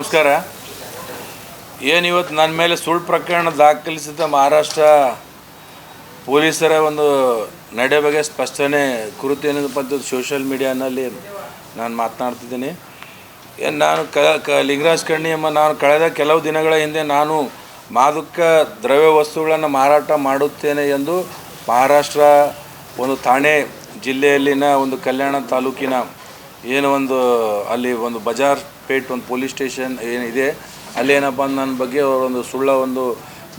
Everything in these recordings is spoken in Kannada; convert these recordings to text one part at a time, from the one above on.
ನಮಸ್ಕಾರ. ಏನು ಇವತ್ತು ನನ್ನ ಮೇಲೆ ಸುಳ್ಳು ಪ್ರಕರಣ ದಾಖಲಿಸಿದ ಮಹಾರಾಷ್ಟ್ರ ಪೊಲೀಸರ ಒಂದು ನಡೆ ಬಗ್ಗೆ ಸ್ಪಷ್ಟನೆ ಕುರಿತು ಏನಪ್ಪ ಅಂತ ಸೋಷಿಯಲ್ ಮೀಡಿಯಾನಲ್ಲಿ ನಾನು ಮಾತನಾಡ್ತಿದ್ದೀನಿ. ಏನು ನಾನು ಕ ಕ, ಲಿಂಗರಾಜ್ ಕಣ್ಣಿ ನಾನು ಕಳೆದ ಕೆಲವು ದಿನಗಳ ಹಿಂದೆ ನಾನು ಮಾದಕ ದ್ರವ್ಯ ವಸ್ತುಗಳನ್ನು ಮಾರಾಟ ಮಾಡುತ್ತೇನೆ ಎಂದು ಮಹಾರಾಷ್ಟ್ರ ಒಂದು ಥಾಣೆ ಜಿಲ್ಲೆಯಲ್ಲಿನ ಒಂದು ಕಲ್ಯಾಣ ತಾಲೂಕಿನ ಏನು ಒಂದು ಅಲ್ಲಿ ಒಂದು ಬಜಾರ್ ಪೇಟ್ ಒಂದು ಪೊಲೀಸ್ ಸ್ಟೇಷನ್ ಏನಿದೆ ಅಲ್ಲಿ ಅಂದ್ರೆ ನನ್ನ ಬಗ್ಗೆ ಅವರೊಂದು ಸುಳ್ಳ ಒಂದು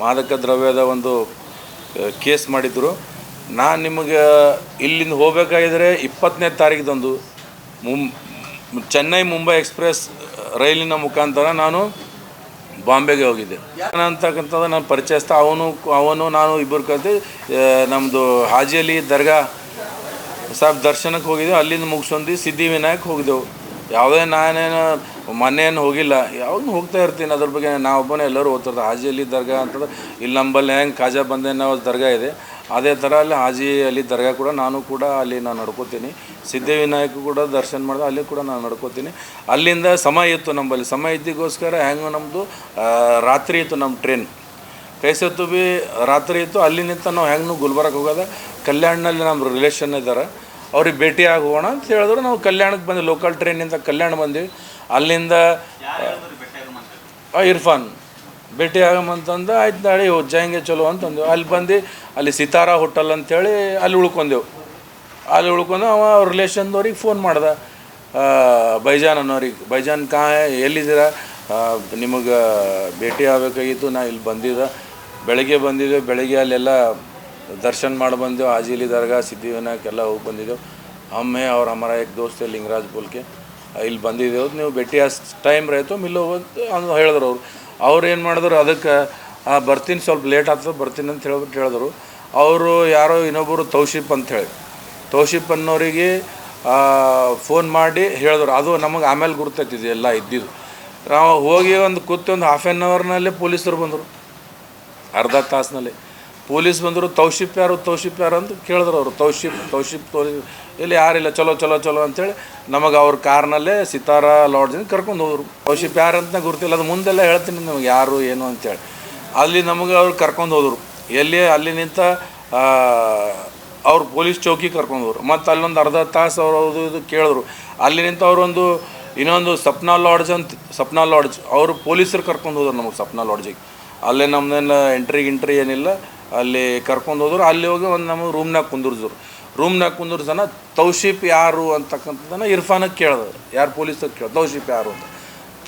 ಮಾದಕ ದ್ರವ್ಯದ ಒಂದು ಕೇಸ್ ಮಾಡಿದ್ರು. ನಾನು ನಿಮಗೆ ಇಲ್ಲಿಂದ ಹೋಗಬೇಕಾಗಿದ್ರೆ ಇಪ್ಪತ್ತನೇ ತಾರೀಕಿದಂದು ಮುಂ, ಚೆನ್ನೈ ಮುಂಬೈ ಎಕ್ಸ್ಪ್ರೆಸ್ ರೈಲಿನ ಮುಖಾಂತರ ನಾನು ಬಾಂಬೆಗೆ ಹೋಗಿದ್ದೆ. ಅಂತಕ್ಕಂಥದ್ದು ನಾನು ಪರಿಚಯಿಸ್ತಾ ಅವನು ಅವನು, ನಾನು ಇಬ್ಬರು ಕಲಿತು ನಮ್ಮದು ಹಾಜಿಯಲ್ಲಿ ದರ್ಗಾ ಸಾಹೇಬ್ ದರ್ಶನಕ್ಕೆ ಹೋಗಿದ್ದೆವು ಅಲ್ಲಿಂದ ಮುಗಿಸ್ಕೊಂಡು ಸಿದ್ಧಿವಿನಾಯಕ್ ಹೋಗಿದ್ದೆವು. ಯಾವುದೇ ನಾನೇನು ಮೊನ್ನೇನು ಹೋಗಿಲ್ಲ. ಯಾವಾಗ ಹೋಗ್ತಾ ಇರ್ತೀನಿ ಅದ್ರ ಬಗ್ಗೆ ನಾವು ಒಬ್ಬನೇ ಎಲ್ಲರೂ ಓದ್ತಿರ್ತಾರೆ ಹಾಜಿಯಲ್ಲಿ ದರ್ಗಾ ಅಂತಂದ್ರೆ ಇಲ್ಲಿ ನಂಬಲ್ಲಿ ಹೆಂಗೆ ಖಾಜಾ ಬಂದೆ ನಾವು ದರ್ಗಾ ಇದೆ. ಅದೇ ಥರ ಅಲ್ಲಿ ಹಾಜಿ ಅಲ್ಲಿ ದರ್ಗಾ ಕೂಡ ನಾನು ಕೂಡ ಅಲ್ಲಿ ನಾನು ನಡ್ಕೋತೀನಿ. ಸಿದ್ಧಿವಿನಾಯಕ ಕೂಡ ದರ್ಶನ ಮಾಡಿದೆ, ಅಲ್ಲಿ ಕೂಡ ನಾನು ನಡ್ಕೋತೀನಿ. ಅಲ್ಲಿಂದ ಸಮಯ ಇತ್ತು ನಂಬಲ್ಲಿ. ಸಮಯ ಇದ್ದಿಗೋಸ್ಕರ ಹೆಂಗೆ ನಮ್ಮದು ರಾತ್ರಿ ಇತ್ತು ನಮ್ಮ ಟ್ರೈನ್. ಕೈಸತ್ತು ಬಿ ರಾತ್ರಿ ಇತ್ತು. ಅಲ್ಲಿ ನಿಂತ ನಾವು ಹೆಂಗೆ ಗುಲ್ಬರ್ಗ ಹೋಗೋದ. ಕಲ್ಯಾಣನಲ್ಲಿ ನಮ್ಮ ರಿಲೇಷನ್ ಇದ್ದಾರೆ. ಅವ್ರಿಗೆ ಭೇಟಿ ಹೋಗೋಣ ಅಂತ ಹೇಳಿದ್ರು. ನಾವು ಕಲ್ಯಾಣಕ್ಕೆ ಬಂದ್ವಿ. ಲೋಕಲ್ ಟ್ರೈನಿಂದ ಕಲ್ಯಾಣ ಬಂದ್ವಿ. ಅಲ್ಲಿಂದ ಇರ್ಫಾನ್, ಭೇಟಿ ಆಗಮಂತಂದು ಆಯ್ತು ನಾಳೆ ಉಜ್ಜಾಯಂಗೆ ಚಲೋ ಅಂತಂದೆವು. ಅಲ್ಲಿ ಬಂದು, ಅಲ್ಲಿ ಸಿತಾರಾ ಹೋಟೆಲ್ ಅಂಥೇಳಿ ಅಲ್ಲಿ ಉಳ್ಕೊಂಡೆವು. ಅಲ್ಲಿ ಉಳ್ಕೊಂಡು ಅವ ರಿಲೇಷನ್ದವ್ರಿಗೆ ಫೋನ್ ಮಾಡ್ದ. ಬೈಜಾನ್ ಅನ್ನೋರಿಗೆ ಬೈಜಾನ್ ಕಾ, ಎಲ್ಲಿದ್ದೀರ? ನಿಮಗೆ ಭೇಟಿ ಆಗಬೇಕಾಗಿತ್ತು, ನಾ ಇಲ್ಲಿ ಬಂದಿದ್ದೆ. ಬೆಳಗ್ಗೆ ಬಂದಿದ್ದೆವು ಬೆಳಗ್ಗೆ ಅಲ್ಲೆಲ್ಲ ದರ್ಶನ ಮಾಡಿ ಬಂದೆವು. ಆಜೀಲಿ ದರ್ಗಾ ಸಿದ್ಧಿವಿನಾಯಕ್ ಎಲ್ಲ ಹೋಗಿ ಬಂದಿದ್ದೆವು. ಅಮ್ಮೆ, ಅವ್ರ ಹಮಾರ ದೋಸ್ತೆ, ಲಿಂಗರಾಜ್ ಬೋಲ್ಕೆ ಇಲ್ಲಿ ಬಂದಿದ್ದೇವೆ. ನೀವು ಭೇಟಿ ಅಷ್ಟು ಟೈಮ್ ರೈತು ಮಿಲ್ಲೋ ಅಂತ ಹೇಳಿದ್ರು ಅವರು. ಅವ್ರು ಏನು ಮಾಡಿದ್ರು, ಅದಕ್ಕೆ ಬರ್ತೀನಿ, ಸ್ವಲ್ಪ ಲೇಟ್ ಆಗ್ತದೆ, ಬರ್ತೀನಿ ಅಂತ ಹೇಳ್ಬಿಟ್ಟು ಹೇಳಿದ್ರು. ಅವರು ಯಾರೋ ಇನ್ನೊಬ್ಬರು ತೌಶಿಪ್ ಅಂತ ಹೇಳಿ. ತೌಶಿಪ್ ಅನ್ನೋರಿಗೆ ಫೋನ್ ಮಾಡಿ ಹೇಳಿದ್ರು. ಅದು ನಮಗೆ ಆಮೇಲೆ ಗುರ್ತೈತಿದೆ, ಎಲ್ಲ ಇದ್ದಿದ್ದು. ನಾವು ಹೋಗಿ ಒಂದು ಕೂತು ಒಂದು ಹಾಫ್ ಆ್ಯನ್ ಅವರ್ನಲ್ಲೇ ಪೊಲೀಸರು ಬಂದರು. ಅರ್ಧ ತಾಸಿನಲ್ಲಿ. ಪೊಲೀಸ್ ಬಂದರು ತೌಶಿಪ್ ಯಾರು ತೌಶಿಪ್ ಯಾರು ಅಂತ ಕೇಳಿದ್ರು ಅವರು ತೌಶಿಪ್ ತೌಶಿಪ್ ತೋರಿ ಇಲ್ಲಿ ಯಾರಿಲ್ಲ, ಚಲೋ ಚಲೋ ಚಲೋ ಅಂತೇಳಿ ನಮಗೆ ಅವ್ರ ಕಾರ್ನಲ್ಲೇ ಸಿತಾರ ಲಾಡ್ಜಿಂದ ಕರ್ಕೊಂಡು ಹೋದ್ರು. ತೌಶಿಪ್ ಯಾರು ಅಂತ ಗುರ್ತಿಲ್ಲ ಅದು ಮುಂದೆಲ್ಲ ಹೇಳ್ತೀನಿ ನಮಗೆ ಯಾರು, ಏನು ಅಂತೇಳಿ. ಅಲ್ಲಿ ನಮಗೆ ಅವ್ರು ಕರ್ಕೊಂಡು ಹೋದರು. ಎಲ್ಲಿ, ಅಲ್ಲಿ ನಿಂತ ಅವ್ರು ಪೊಲೀಸ್ ಚೌಕಿ ಕರ್ಕೊಂಡು ಹೋದ್ರು. ಮತ್ತು ಅಲ್ಲೊಂದು ಅರ್ಧ ತಾಸು ಅವರು ಇದು ಕೇಳಿದ್ರು. ಅಲ್ಲಿ ನಿಂತ ಅವರೊಂದು ಇನ್ನೊಂದು ಸಪ್ನಾ ಲಾಡ್ಜ್ ಅಂತ, ಸಪ್ನಾ ಲಾಡ್ಜ್ ಅವರು ಪೊಲೀಸರು ಕರ್ಕೊಂಡು ಹೋದ್ರು ನಮಗೆ ಸಪ್ನಾ ಲಾಡ್ಜಿಗೆ ಅಲ್ಲೇ ನಮ್ದೇನು ಎಂಟ್ರಿ ಗಿಂಟ್ರಿ ಏನಿಲ್ಲ. ಅಲ್ಲಿ ಕರ್ಕೊಂಡು ಹೋದ್ರು ಅಲ್ಲಿ ಹೋಗಿ ಒಂದು ನಮಗೆ ರೂಮ್ನಾಗ ಕುಂದಿರ್ಸಿದ್ರು ರೂಮ್ನಾಗ ಕುಂದಿರ್ಸನ ತೌಶಿಪ್ ಯಾರು ಅಂತಕ್ಕಂಥದ್ದನ್ನು ಇರ್ಫಾನಕ್ಕೆ ಕೇಳ್ದೆ ಯಾರು ಪೊಲೀಸರಿಗೆ ಕೇಳ್ದೆ ತೌಶಿಪ್ ಯಾರು ಅಂತ